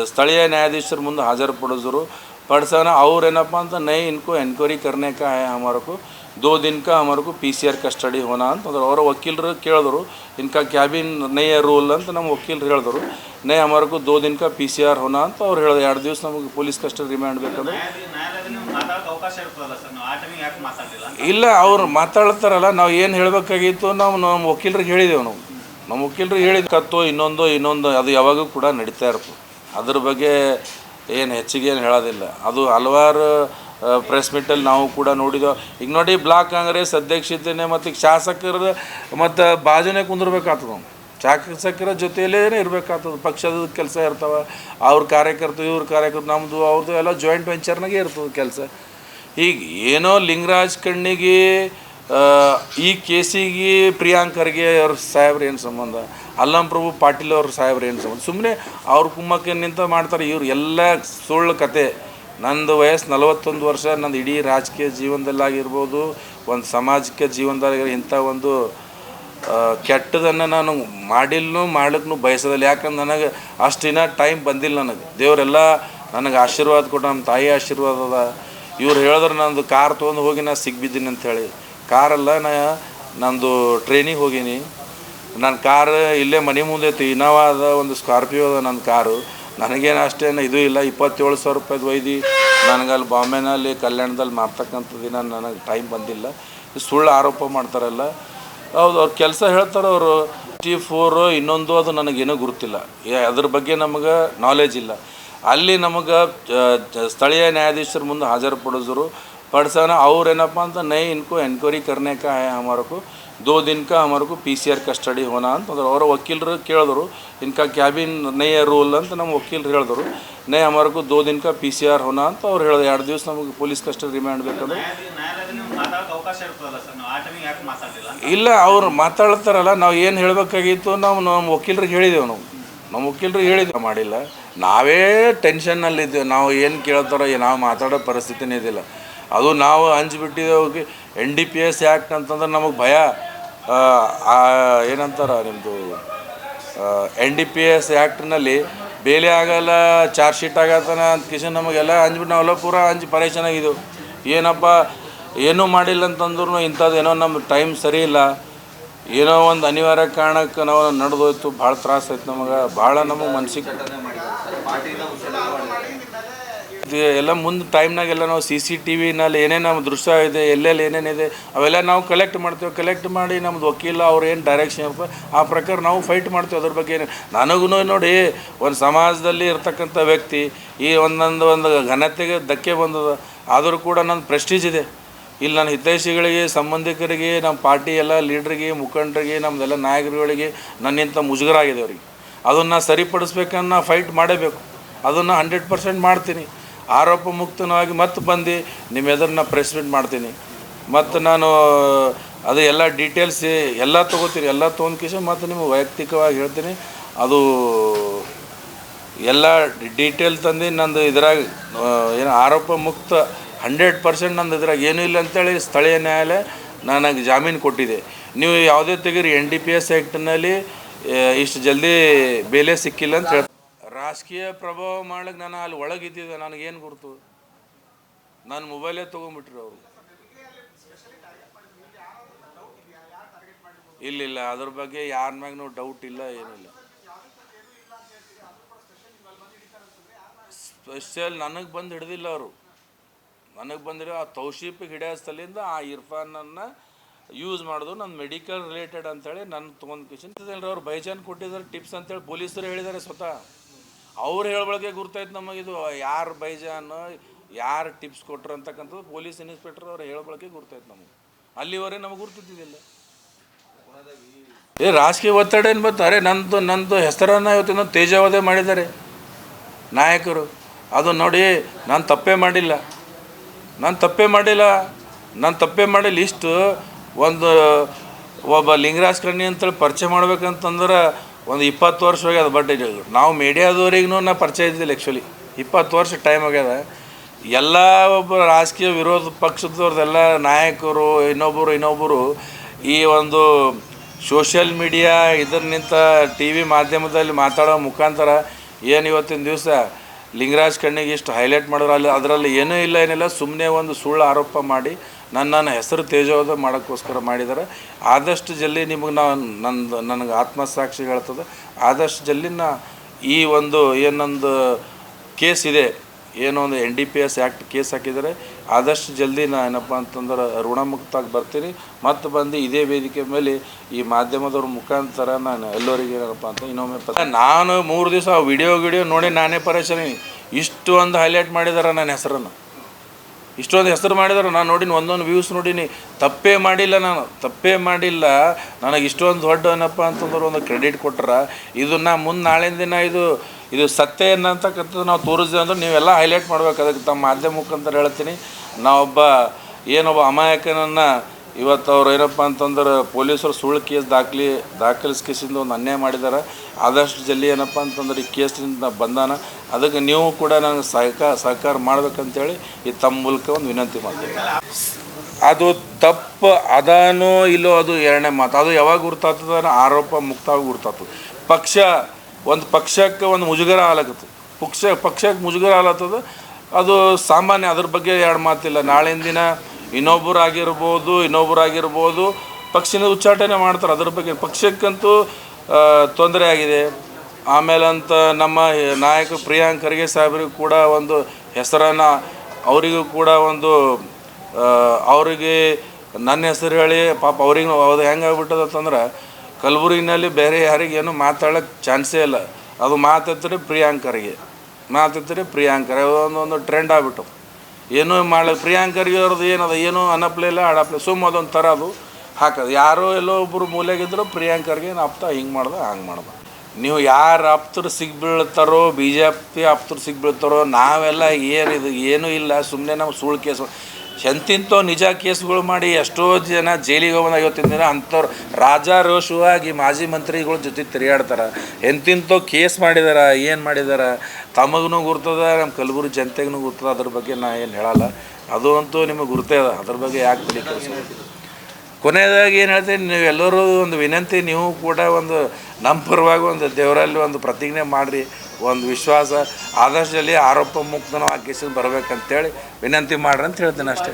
ಸ್ಥಳೀಯ ನ್ಯಾಯಾಧೀಶರ ಮುಂದೆ ಹಾಜರುಪಡಿಸಿದ್ರು ಪಡ್ಸೋಣ ಅವ್ರೇನಪ್ಪ ಅಂತ ನೈ ಇನ್ಕೋ ಎನ್ಕ್ವೈರಿ करने का है हमारे को दो दिन का हमारे को पी सी आर कस्टडी होना ಅಂತಂದ್ರೆ ಅವರ ವಕೀಲರು ಕೇಳಿದ್ರು ಇನ್ಕಾ ಕ್ಯಾಬಿನ್ ನೈ ರೂಲ್ ಅಂತ ನಮ್ಮ ವಕೀಲರು ಹೇಳಿದ್ರು ನೈ हमारे को दो दिन का पी सी आर होना ಅಂತ ಅವ್ರು ಹೇಳಿದ್ರು ಎರಡು ದಿವಸ ನಮಗೆ ಪೊಲೀಸ್ ಕಸ್ಟಡಿ ರಿಮ್ಯಾಂಡ್ ಬೇಕಂದ್ರೆ ನ್ಯಾಯಾಲಯದಲ್ಲಿ ನೀವು ಮಾತಾಡೋಕೆ ಅವಕಾಶ ಇರ್ತದಲ್ಲ ಸರ್ ನೀವು ಆ ಟೈಮಿಗೆ ಯಾಕೆ ಮಾತಾಡಲಿಲ್ಲ ಇಲ್ಲ ಅವ್ರು ಮಾತಾಡ್ತಾರಲ್ಲ ನಾವು ಏನು ಹೇಳಬೇಕಾಗಿತ್ತು ನಾವು ನಮ್ಮ ವಕೀಲರಿಗೆ ಹೇಳಿದೆವು ನಾವು ನಮ್ಮ ವಕೀಲರಿಗೆ ಹೇಳಿದ ಕತ್ತು ಇನ್ನೊಂದು ಇನ್ನೊಂದು ಅದು ಯಾವಾಗೂ ಕೂಡ ನಡೀತಾ ಇರ್ತದೆ ಅದ್ರ ಬಗ್ಗೆ ಏನು ಹೆಚ್ಚಿಗೆ ಏನು ಹೇಳೋದಿಲ್ಲ. ಅದು ಹಲವಾರು ಪ್ರೆಸ್ ಮೀಟಲ್ಲಿ ನಾವು ಕೂಡ ನೋಡಿದೋ ಈಗ ನೋಡಿ ಬ್ಲಾಕ್ ಕಾಂಗ್ರೆಸ್ ಅಧ್ಯಕ್ಷತೆನೇ ಮತ್ತು ಈಗ ಶಾಸಕರ ಮತ್ತು ಬಾಜುನೇ ಕುಂದಿರ್ಬೇಕಾಗ್ತದೆ ಶಾಸಕರ ಜೊತೆಯಲ್ಲೇ ಇರಬೇಕಾಗ್ತದೆ. ಪಕ್ಷದ ಕೆಲಸ ಇರ್ತವೆ, ಅವ್ರ ಕಾರ್ಯಕರ್ತರು, ಇವ್ರ ಕಾರ್ಯಕರ್ತರು ನಮ್ಮದು ಅವ್ರದ್ದು ಎಲ್ಲ ಜಾಯಿಂಟ್ ವೆಂಚರ್ನಾಗೆ ಇರ್ತದೆ ಕೆಲಸ. ಈಗ ಏನೋ ಲಿಂಗರಾಜ್ ಕಣ್ಣಿಗೆ ಈ ಕೇಸಿಗೆ ಪ್ರಿಯಾಂಕ್ ಖರ್ಗೆ ಅವ್ರ ಸಾಹೇಬ್ರು ಏನು ಸಂಬಂಧ? ಅಲ್ಲಂ ಪ್ರಭು ಪಾಟೀಲ್ ಅವ್ರ ಸಾಹೇಬ್ರು ಏನು ಸಂಬಂಧ? ಸುಮ್ಮನೆ ಅವ್ರ ಕುಮ್ಮಕ್ಕೆ ನಿಂತ ಮಾಡ್ತಾರೆ, ಇವ್ರು ಎಲ್ಲ ಸುಳ್ಳು ಕತೆ. ನಂದು ವಯಸ್ಸು ನಲವತ್ತೊಂದು ವರ್ಷ, ನಂದು ಇಡೀ ರಾಜಕೀಯ ಜೀವನದಲ್ಲಾಗಿರ್ಬೋದು, ಒಂದು ಸಾಮಾಜಿಕ ಜೀವನದಲ್ಲಿ ಇಂಥ ಒಂದು ಕೆಟ್ಟದನ್ನು ನಾನು ಮಾಡಿಲ್ಲೂ ಮಾಡ್ಲಿಕ್ಕೂ ಬಯಸೋದಿಲ್ಲ. ಯಾಕಂದ್ರೆ ನನಗೆ ಅಷ್ಟಿನ ಟೈಮ್ ಬಂದಿಲ್ಲ ನನಗೆ. ದೇವರೆಲ್ಲ ನನಗೆ ಆಶೀರ್ವಾದ ಕೊಟ್ಟು, ನಮ್ಮ ತಾಯಿ ಆಶೀರ್ವಾದ ಅದ. ಇವ್ರು ಹೇಳಿದ್ರೆ ನಂದು ಕಾರ್ ತೊಗೊಂಡು ಹೋಗಿ ನಾನು ಸಿಗ್ಬಿದ್ದೀನಿ ಅಂಥೇಳಿ ಕಾರಲ್ಲ, ನಾ ನಂದು ಟ್ರೈನಿಗೆ ಹೋಗೀನಿ. ನನ್ನ ಕಾರ್ ಇಲ್ಲೇ ಮನೆ ಮುಂದೆ ಐತಿ ಇನೋವಾ ಅದ ಒಂದು ಸ್ಕಾರ್ಪಿಯೋ ಅದ ನನ್ನ ಕಾರು. ನನಗೇನು ಅಷ್ಟೇನು ಇದು ಇಲ್ಲ, ಇಪ್ಪತ್ತೇಳು ಸಾವಿರ ರೂಪಾಯ್ದು ಒಯ್ದು. ನನಗೆ ಅಲ್ಲಿ ಬಾಂಬೆನಲ್ಲಿ, ಕಲ್ಯಾಣದಲ್ಲಿ ಮಾರ್ತಕ್ಕಂಥ ದಿನ ನನಗೆ ಟೈಮ್ ಬಂದಿಲ್ಲ. ಸುಳ್ಳು ಆರೋಪ ಮಾಡ್ತಾರಲ್ಲ. ಹೌದು, ಅವ್ರು ಕೆಲಸ ಹೇಳ್ತಾರೆ ಅವರು. ಟಿ ಫೋರು ಇನ್ನೊಂದು ಅದು ನನಗೇನೂ ಗುರುತಿಲ್ಲ. ಅದ್ರ ಬಗ್ಗೆ ನಮಗೆ ನಾಲೆಜ್ ಇಲ್ಲ. ಅಲ್ಲಿ ನಮಗೆ ಸ್ಥಳೀಯ ನ್ಯಾಯಾಧೀಶರ ಮುಂದೆ ಹಾಜರುಪಡಿಸಿದ್ರು ಪಡ್ಸೋಣ ಅವ್ರೇನಪ್ಪ ಅಂತ ನೈ ಇನ್ಕೋ ಎನ್ಕ್ವೈರಿ करने का है हमारे को दो दिन का हमारे को पी सी आर कस्टडी होना ಅಂತಂದ್ರೆ ಅವರ ವಕೀಲರು ಕೇಳಿದ್ರು ಇನ್ಕಾ ಕ್ಯಾಬಿನ್ ನೈ ರೂಲ್ ಅಂತ ನಮ್ಮ ವಕೀಲರು ಹೇಳಿದ್ರು ನೈ हमारे को दो दिन का पी सी आर होना ಅಂತ ಅವ್ರು ಹೇಳಿದ್ರು ಎರಡು ದಿವಸ ನಮಗೆ ಪೊಲೀಸ್ ಕಸ್ಟಡಿ ರಿಮ್ಯಾಂಡ್ ಬೇಕಂದ್ರೆ ನ್ಯಾಯಾಲಯ- ನ್ಯಾಯಾಲಯದಲ್ಲಿ ನೀವು ಮಾತಾಡೋಕೆ ಅವಕಾಶ ಇರ್ತದಲ್ಲ ಸರ್ ನೀವು ಆ ಟೈಮಿಗೆ ಯಾಕೆ ಮಾತಾಡಲಿಲ್ಲ ಇಲ್ಲ ಅವ್ರು ಮಾತಾಡ್ತಾರಲ್ಲ ನಾವು ಏನು ಹೇಳಬೇಕಾಗಿತ್ತು ನಾವು ನಮ್ಮ ವಕೀಲರಿಗೆ ಹೇಳಿದೆವು ನಾವು ನಮ್ಮ ವಕೀಲರಿಗೆ ಹೇಳಿದ್ವಿ ಮಾಡಿಲ್ಲ ನಾವೇ ಟೆನ್ಷನ್ನಲ್ಲಿದ್ದೇವೆ ನಾವು ಏನು ಕೇಳ್ತಾರೋ ಏ- ನಾವು ಮಾತಾಡೋ ಪರಿಸ್ಥಿತಿನೇ ಇದಿಲ್ಲ ಅದು ನಾವು ಹಂಚ್ಬಿಟ್ಟಿದ್ದೇವೆ N D P S act ಅಂತಂದ್ರೆ ನಮಗೆ ಭಯ. ಏನಂತಾರೆ ನಿಮ್ಮದು ಎನ್ ಡಿ ಪಿ ಎಸ್ ಆ್ಯಕ್ಟ್ನಲ್ಲಿ ಬೇಲೆ ಆಗಲ್ಲ ಚಾರ್ಜ್ ಶೀಟ್ ಆಗತ್ತನ ಅಂತ ಕಿಶನ್ ನಮಗೆಲ್ಲ ಅಂಜ್ಬಿಟ್ಟು ನಾವೆಲ್ಲ ಪೂರ ಪರೇಷನ್ ಆಗಿದ್ದೆವು. ಏನಪ್ಪ, ಏನೂ ಮಾಡಿಲ್ಲ ಅಂತಂದ್ರೂ ಇಂಥದ್ದು ಏನೋ ನಮ್ಮ ಟೈಮ್ ಸರಿ ಇಲ್ಲ. ಏನೋ ಒಂದು ಅನಿವಾರ್ಯ ಕಾರಣಕ್ಕೆ ನಾವು ನಡೆದೋಯ್ತು, ಭಾಳ ತ್ರಾಸ ಆಯ್ತು ನಮಗೆ. ಭಾಳ ನಮಗೆ ಮನ್ಸಿಗೆ ಎಲ್ಲ ಮುಂದೆ ಟೈಮ್ನಾಗೆಲ್ಲ ನಾವು ಸಿ ಸಿ ಟಿ ವಿನಲ್ಲಿ ಏನೇನು ನಮ್ಮ ದೃಶ್ಯ ಇದೆ, ಎಲ್ಲೆಲ್ಲಿ ಏನೇನಿದೆ, ಅವೆಲ್ಲ ನಾವು ಕಲೆಕ್ಟ್ ಮಾಡ್ತೇವೆ. ಕಲೆಕ್ಟ್ ಮಾಡಿ ನಮ್ಮದು ವಕೀಲ ಅವ್ರು ಏನು ಡೈರೆಕ್ಷನ್ ಆ ಪ್ರಕಾರ ನಾವು ಫೈಟ್ ಮಾಡ್ತೇವೆ ಅದ್ರ ಬಗ್ಗೆ ಏನು. ನನಗೂ ನೋಡಿ, ಒಂದು ಸಮಾಜದಲ್ಲಿ ಇರ್ತಕ್ಕಂಥ ವ್ಯಕ್ತಿ ಈ ಒಂದೊಂದು, ಒಂದು ಘನತೆಗೆ ಧಕ್ಕೆ ಬಂದದ. ಆದರೂ ಕೂಡ ನನ್ನ ಪ್ರೆಸ್ಟೀಜ್ ಇದೆ. ಇಲ್ಲಿ ನನ್ನ ಹಿತೈಷಿಗಳಿಗೆ, ಸಂಬಂಧಿಕರಿಗೆ ನಮ್ಮ ಪಾರ್ಟಿ ಎಲ್ಲ ಲೀಡ್ರಿಗೆ ಮುಖಂಡರಿಗೆ ನಮ್ಮದೆಲ್ಲ ನಾಯಕರುಗಳಿಗೆ ನನ್ನಿಂತ ಮುಜುಗರ ಆಗಿದೆ ಅವ್ರಿಗೆ. ಅದನ್ನು ಸರಿಪಡಿಸ್ಬೇಕನ್ನ ಫೈಟ್ ಮಾಡಬೇಕು. ಅದನ್ನು ಹಂಡ್ರೆಡ್ ಪರ್ಸೆಂಟ್ ಮಾಡ್ತೀನಿ. ಆರೋಪ ಮುಕ್ತನವಾಗಿ ಮತ್ತೆ ಬಂದು ನಿಮ್ಮ ಎದುರನ್ನ ಪ್ರೆಸ್ ಮಾಡ್ತೀನಿ. ಮತ್ತು ನಾನು, ಅದು ಎಲ್ಲ ಡೀಟೇಲ್ಸ್ ಎಲ್ಲ ತೊಗೋತೀನಿ ಎಲ್ಲ ತೊಗೊಂಡ್ಕಿಸ ಮತ್ತು ನಿಮಗೆ ವೈಯಕ್ತಿಕವಾಗಿ ಹೇಳ್ತೀನಿ. ಅದು ಎಲ್ಲ ಡೀಟೇಲ್ ತಂದು ನಂದು ಇದ್ರಾಗ ಏನು ಆರೋಪ ಮುಕ್ತ ಹಂಡ್ರೆಡ್ ಪರ್ಸೆಂಟ್ ನಂದು ಇದ್ರಾಗ ಏನೂ ಇಲ್ಲ ಅಂತೇಳಿ ಸ್ಥಳೀಯ ನ್ಯಾಯಾಲಯ ನನಗೆ ಜಾಮೀನು ಕೊಟ್ಟಿದೆ. ನೀವು ಯಾವುದೇ ತೆಗೀರಿ ಎನ್ ಡಿ ಪಿ ಎಸ್ ಆ್ಯಕ್ಟ್ನಲ್ಲಿ ಇಷ್ಟು ಜಲ್ದಿ ಬೇಲೆ ಸಿಕ್ಕಿಲ್ಲ ಅಂತ ಹೇಳ್ತಾರೆ ರಾಜಕೀಯ ಪ್ರಭಾವ ಮಾಡ್ಲಿಕ್ಕೆ ನಾನು ಅಲ್ಲಿ ಒಳಗಿದ್ದಿದ್ದೆ ನನಗೇನು ಗುರುತು? ನಾನು ಮೊಬೈಲೇ ತೊಗೊಂಬಿಟ್ರು ಅವರು. ಇಲ್ಲ ಅದ್ರ ಬಗ್ಗೆ ಯಾರ ಮ್ಯಾಗೂ ಡೌಟ್ ಇಲ್ಲ, ಏನಿಲ್ಲ. ಸ್ಪೆಷಲ್ ನನಗೆ ಬಂದು ಹಿಡ್ದಿಲ್ಲ ಅವರು. ನನಗೆ ಬಂದಿರೋ ಆ ತೌಶೀಪಿಗೆ ಹಿಡಿಯೋ ಆ ಇರ್ಫಾನನ್ನು ಯೂಸ್ ಮಾಡಿದ್ರು ನನ್ನ ಮೆಡಿಕಲ್ ರಿಲೇಟೆಡ್ ಅಂತೇಳಿ ನನ್ನ ತೊಗೊಂಡು ಕ್ವಶನ್ ಅವ್ರು ಬೈಜಾನ್ ಕೊಟ್ಟಿದ್ದಾರೆ ಟಿಪ್ಸ್ ಅಂತೇಳಿ ಪೊಲೀಸರು ಹೇಳಿದ್ದಾರೆ ಸ್ವತಃ. ಅವ್ರು ಹೇಳ್ಬಳಕೆ ಗುರ್ತಾಯ್ತು ನಮಗಿದು ಯಾರು ಬೈಜಾನ್, ಯಾರು ಟಿಪ್ಸ್ ಕೊಟ್ರು ಅಂತಕ್ಕಂಥದ್ದು ಪೊಲೀಸ್ ಇನ್ಸ್ಪೆಕ್ಟರ್ ಅವ್ರು ಹೇಳ್ಬಳಕೆ ಗುರ್ತಾಯ್ತು ನಮಗೆ. ಅಲ್ಲಿವರೆಗೆ ನಮಗೆ ಗುರ್ತಿದ್ದಿಲ್ಲ ಏ, ರಾಜಕೀಯ ಒತ್ತಡ ಏನು ಬರ್ತಾರೆ ಅರೆ, ನಂದು ನಂದು ಹೆಸರನ್ನು ಇವತ್ತಿನ ತೇಜಾವಧೆ ಮಾಡಿದ್ದಾರೆ ನಾಯಕರು. ಅದು ನೋಡಿ, ನಾನು ತಪ್ಪೇ ಮಾಡಿಲ್ಲ. ನಾನು ತಪ್ಪೇ ಮಾಡಿಲ್ಲ. ನಾನು ತಪ್ಪೇ ಮಾಡಿಲ್ಲ ಇಷ್ಟು ಒಂದು, ಒಬ್ಬ ಲಿಂಗರಾಜ್ ಕರ್ಣಿ ಅಂತೇಳಿ ಪರಿಚಯ ಮಾಡ್ಬೇಕಂತಂದ್ರೆ ಒಂದು ಇಪ್ಪತ್ತು ವರ್ಷ ಹೋಗ್ಯದ ಬಟ್ ನಾವು ಮೀಡಿಯಾದವ್ರಿಗೂ ನಾ ಪರಿಚಯ ಇದ್ದಿಲ್ಲ ಆ್ಯಕ್ಚುಲಿ ಇಪ್ಪತ್ತು ವರ್ಷ ಟೈಮ್ ಆಗ್ಯದ ಎಲ್ಲ ಒಬ್ಬ ರಾಜಕೀಯ ವಿರೋಧ ಪಕ್ಷದವ್ರದ್ದೆಲ್ಲ ನಾಯಕರು ಇನ್ನೊಬ್ಬರು ಇನ್ನೊಬ್ಬರು ಈ ಒಂದು ಸೋಷಿಯಲ್ ಮೀಡಿಯಾ ಇದರ್ನಿಂತ ಟಿ ವಿ ಮಾಧ್ಯಮದಲ್ಲಿ ಮಾತಾಡೋ ಮುಖಾಂತರ ಏನು ಇವತ್ತಿನ ದಿವಸ ಲಿಂಗರಾಜ್ ಕಣ್ಣಿಗೆ ಇಷ್ಟು ಹೈಲೈಟ್ ಮಾಡೋರು ಅಲ್ಲಿ ಅದರಲ್ಲಿ ಏನೂ ಇಲ್ಲ ಏನಿಲ್ಲ ಸುಮ್ಮನೆ ಒಂದು ಸುಳ್ಳು ಆರೋಪ ಮಾಡಿ ನನ್ನ ಹೆಸರು ತೇಜೋದ ಮಾಡೋಕ್ಕೋಸ್ಕರ ಮಾಡಿದ್ದಾರೆ. ಆದಷ್ಟು ಜಲ್ದಿ ನಿಮಗೆ ನಾನು ನಂದು ನನಗೆ ಆತ್ಮಸಾಕ್ಷಿ ಹೇಳ್ತದೆ. ಆದಷ್ಟು ಜಲ್ದಿ ನಾ ಈ ಒಂದು ಏನೊಂದು ಕೇಸ್ ಇದೆ, ಏನೋ ಒಂದು N D P S act case ಹಾಕಿದರೆ ಆದಷ್ಟು ಜಲ್ದಿ ನಾ ಏನಪ್ಪ ಅಂತಂದ್ರೆ ಋಣಮುಕ್ತಾಗಿ ಬರ್ತೀನಿ. ಮತ್ತು ಬಂದು ಇದೇ ವೇದಿಕೆ ಮೇಲೆ ಈ ಮಾಧ್ಯಮದವ್ರ ಮುಖಾಂತರ ನಾನು ಎಲ್ಲರಿಗೆ ಏನಪ್ಪ ಅಂತ ಇನ್ನೊಮ್ಮೆ ನಾನು ಮೂರು ದಿವಸ ವಿಡಿಯೋ ವಿಡಿಯೋ ನೋಡಿ ನಾನೇ ಪರೇಶಾನಿ. ಇಷ್ಟು ಒಂದು ಹೈಲೈಟ್ ಮಾಡಿದಾರೆ ನನ್ನ ಹೆಸರನ್ನು. ಇಷ್ಟೊಂದು ಹೆಸರು ಮಾಡಿದ್ರು. ನಾನು ನೋಡಿನಿ, ಒಂದೊಂದು ವ್ಯೂಸ್ ನೋಡೀನಿ. ತಪ್ಪೇ ಮಾಡಿಲ್ಲ ನಾನು. ತಪ್ಪೇ ಮಾಡಿಲ್ಲ. ನನಗೆ ಇಷ್ಟೊಂದು ದೊಡ್ಡ ಏನಪ್ಪ ಅಂತಂದ್ರೆ ಒಂದು ಕ್ರೆಡಿಟ್ ಕೊಟ್ರ. ಇದನ್ನ ಮುಂದೆ ನಾಳಿನ ದಿನ ಇದು ಇದು ಸತ್ಯ ಏನಂತಕ್ಕಂಥದ್ದು ನಾವು ತೋರಿಸಿದೆ ಅಂದ್ರೆ ನೀವೆಲ್ಲ ಹೈಲೈಟ್ ಮಾಡ್ಬೇಕು. ಅದಕ್ಕೆ ತಮ್ಮ ಮಾಧ್ಯಮ ಮುಖಾಂತರ ಹೇಳ್ತೀನಿ. ನಾವೊಬ್ಬ, ಏನೊಬ್ಬ ಅಮಾಯಕನನ್ನು ಇವತ್ತು ಅವ್ರು ಏನಪ್ಪ ಅಂತಂದ್ರೆ ಪೊಲೀಸರು ಸುಳ್ಳು ಕೇಸ್ ದಾಖಲಿ ದಾಖಲಿಸ್ಕೇಸಿಂದ ಒಂದು ಅನ್ಯಾಯ ಮಾಡಿದ್ದಾರೆ ಆದಷ್ಟು ಜಲ್ದಿ ಏನಪ್ಪ ಅಂತಂದ್ರೆ ಈ ಕೇಸಿಂದ ಬಂದಾನ. ಅದಕ್ಕೆ ನೀವು ಕೂಡ ನನಗೆ ಸಹಕಾರ ಸಹಕಾರ ಮಾಡ್ಬೇಕಂತೇಳಿ ಈ ತಮ್ಮ ಮೂಲಕ ಒಂದು ವಿನಂತಿ ಮಾಡ್ತೀನಿ. ಅದು ತಪ್ಪು, ಅದಾನೋ ಇಲ್ಲೋ ಅದು ಎರಡನೇ ಮಾತು. ಅದು ಯಾವಾಗ ಗುರ್ತಾಗ್ತದ ಆರೋಪ ಮುಕ್ತವಾಗಿ ಗುರ್ತಾಗ್ತದೆ. ಪಕ್ಷ, ಒಂದು ಪಕ್ಷಕ್ಕೆ ಒಂದು ಮುಜುಗರ ಆಲಕತ್ತು ಪಕ್ಷ, ಪಕ್ಷಕ್ಕೆ ಮುಜುಗರ ಆಲತ್ತದ ಅದು ಸಾಮಾನ್ಯ ಅದ್ರ ಬಗ್ಗೆ ಎರಡು ಮಾತಿಲ್ಲ. ನಾಳಿನ ದಿನ ಇನ್ನೊಬ್ಬರು ಆಗಿರ್ಬೋದು ಪಕ್ಷಿನ ಉಚ್ಚಾಟನೆ ಮಾಡ್ತಾರೆ. ಅದ್ರ ಬಗ್ಗೆ ಪಕ್ಷಕ್ಕಂತೂ ತೊಂದರೆ ಆಗಿದೆ. ಆಮೇಲಂತ ನಮ್ಮ ನಾಯಕ ಪ್ರಿಯಾಂಕ್ ಖರ್ಗೆ ಸಾಹೇಬರಿಗೂ ಕೂಡ ಒಂದು ಹೆಸರನ್ನು, ಅವರಿಗೂ ಕೂಡ ಒಂದು ಅವರಿಗೆ ನನ್ನ ಹೆಸರು ಹೇಳಿ, ಪಾಪ ಅವ್ರಿಗೆ ಅದು ಹೆಂಗೆ ಆಗ್ಬಿಟ್ಟದಂತಂದ್ರೆ ಕಲಬುರಗಿನಲ್ಲಿ ಬೇರೆ ಯಾರಿಗೆ ಏನು ಮಾತಾಡೋಕ್ಕೆ ಚಾನ್ಸೇ ಇಲ್ಲ. ಅದು ಮಾತಾಡ್ತಾರೆ ಪ್ರಿಯಾಂಕರಿಗೆ ಮಾತಾಡ್ತಾರೆ ಪ್ರಿಯಾಂಕರ್ ಅದೊಂದು ಒಂದು ಟ್ರೆಂಡ್ ಆಗ್ಬಿಟ್ಟು. ಏನೂ ಮಾಡಲಿ ಪ್ರಿಯಾಂಕರಿಗೆ ಅವ್ರದ್ದು ಏನದ, ಏನೋ ಅನಪ್ಲೆ ಇಲ್ಲ ಅಡಪ್ಲೆ ಸುಮ್ಮ ಅದೊಂದು ತರೋದು ಹಾಕೋದು. ಯಾರೋ ಎಲ್ಲೋ ಒಬ್ಬರು ಮೂಲೆಗಿದ್ರು ಪ್ರಿಯಾಂಕರ್ಗೆ ಆಪ್ತ ಹಿಂಗೆ ಮಾಡ್ದೆ, ಹಂಗೆ ಮಾಡ್ದೆ. ನೀವು ಯಾರು ಆಪ್ತರು ಸಿಗ್ಬೀಳ್ತಾರೋ, ಬಿ ಜೆ ಪಿ ಆಪ್ತರು ಸಿಗ್ಬೀಳ್ತಾರೋ, ನಾವೆಲ್ಲ ಏನಿದು ಏನೂ ಇಲ್ಲ ಸುಮ್ಮನೆ ನಾವು ಸುಳ್ಳು ಕೇಸು ಎಂತಿಂತೋ ನಿಜ ಕೇಸ್ಗಳು ಮಾಡಿ ಎಷ್ಟೋ ಜನ ಜೈಲಿಗೆ ಹೋಗೋದು ಐವತ್ತಿನ ದಿನ ಅಂಥವ್ರು ರಾಜಾರೋಷವಾಗಿ ಮಾಜಿ ಮಂತ್ರಿಗಳ ಜೊತೆ ತಿರುಗಾಡ್ತಾರೆ. ಎಂತಿಂತೋ ಕೇಸ್ ಮಾಡಿದಾರ, ಏನು ಮಾಡಿದಾರ? ತಮಗೂ ಗುರ್ತದ ನಮ್ಮ ಕಲಬುರಗಿ ಜನತೆಗೂ ಗುರ್ತದ, ಅದ್ರ ಬಗ್ಗೆ ನಾ ಏನು ಹೇಳಲ್ಲ. ಅದು ಅಂತೂ ನಿಮಗೆ ಗುರ್ತೇ ಅದ. ಅದ್ರ ಬಗ್ಗೆ ಯಾಕೆ ತಲೆ ಕೆಲಸ ಕೊನೆಯದಾಗಿ ಏನು ಹೇಳ್ತೀನಿ, ನೀವು ಎಲ್ಲರೂ ಒಂದು ವಿನಂತಿ, ನೀವು ಕೂಡ ಒಂದು ನಮ್ಮ ಒಂದು ದೇವರಲ್ಲಿ ಒಂದು ಪ್ರತಿಜ್ಞೆ ಮಾಡಿರಿ. ಒಂದು ವಿಶ್ವಾಸ ಆದಷ್ಟಲ್ಲಿ ಆರೋಪ ಮುಕ್ತನ ಕೇಸಿಗೆ ಬರಬೇಕಂತೇಳಿ ವಿನಂತಿ ಮಾಡ್ರಿ ಅಂತ ಹೇಳ್ತೀನಿ ಅಷ್ಟೇ.